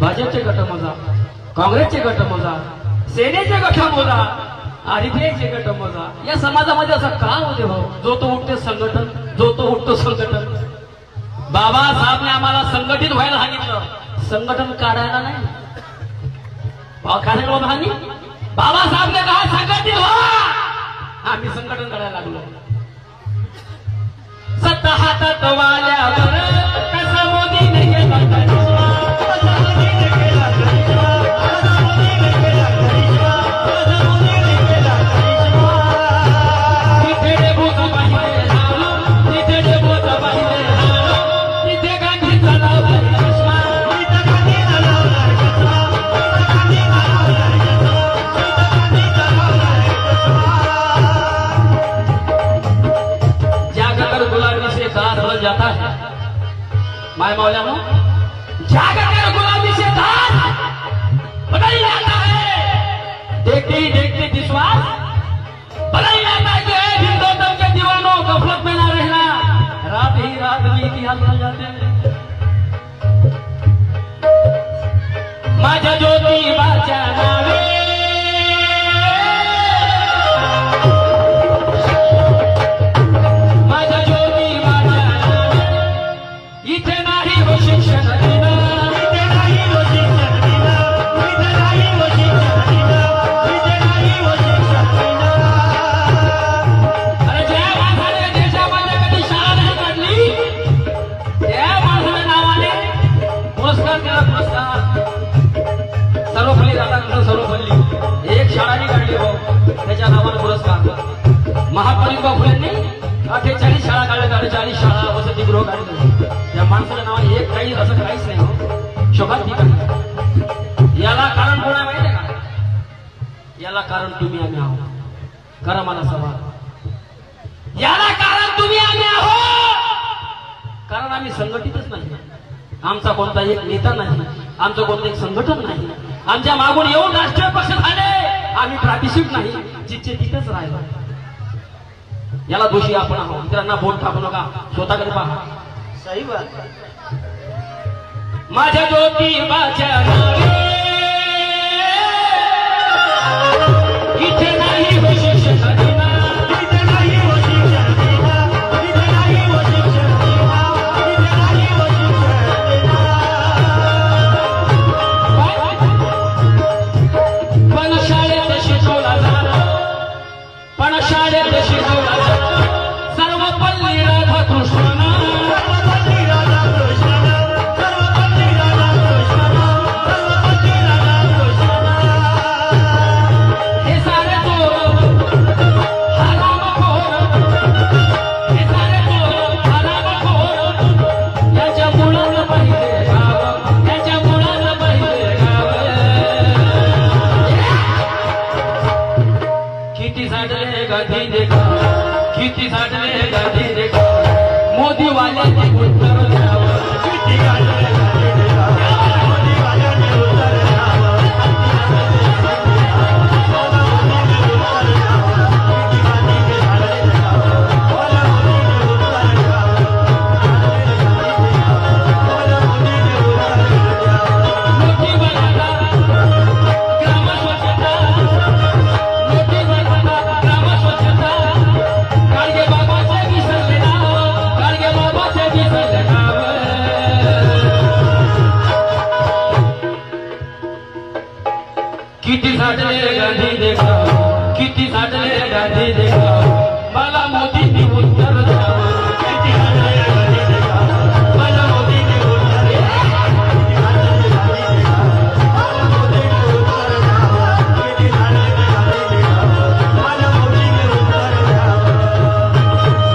भाजपचे गट मोजा काँग्रेसचे गट मोजा सेनेचे गट मोजा आरपीआयचे गट मोजा. या समाजामध्ये असं का होते भाऊ? जो तो उठते संघटन जो तो उठतो संघटन. बाबासाहेबने आम्हाला संघटित व्हायला सांगितलं. संघटन काढायला नाही. कार्यक्रम काढायला आम्ही बाबासाहेबने कहा संघटित व्हा. आम्ही संघटन करायला लागलो. सत्ता हातात वाल्यावर माय मौलाना जागकर गुलाबी से दांत बदल जाता है। देखते ही देखते विश्वास बदल जाता है कि एक हिंदुत्व के दीवानों गफलत में ना रहना। रात ही रात में इतिहास बन जाते हैं। माझ्या जो सर्वपल्ली. राधाकृष्ण एक शाळा काढली हो. त्याच्या नावानं पुरस्कार. महात्मा फुलेंनी अठ्ठेचाळीस शाळा काढल्या अठ्ठेचाळीस शाळा वसतिगृह काढली या माणसाच्या नावाने एक काही असं काहीच नाही हो. शोभात ठिकाणी याला कारण कोणा माहिती आहे का? याला कारण तुम्ही आम्ही आहोत. करा मला सवाल. याला कारण तुम्ही आम्ही आहोत! कारण आम्ही संघटितच नाही. आमचा कोणता एक नेता नाही. आमचं कोणतं एक संघटन नाही. आमच्या मागून येऊन राष्ट्रीय पक्ष झाले. आम्ही प्रादेशिक नाही जिथे तिथेच राहिलो. याला दोषी आपण आहोत. इतरांना बोट टाकू नका. स्वतःकडे पहा. सही बात माझ्या ज्योतिबाच्या मोदी वाल्याचे उत्तर द्यावं छाड़े गली देखा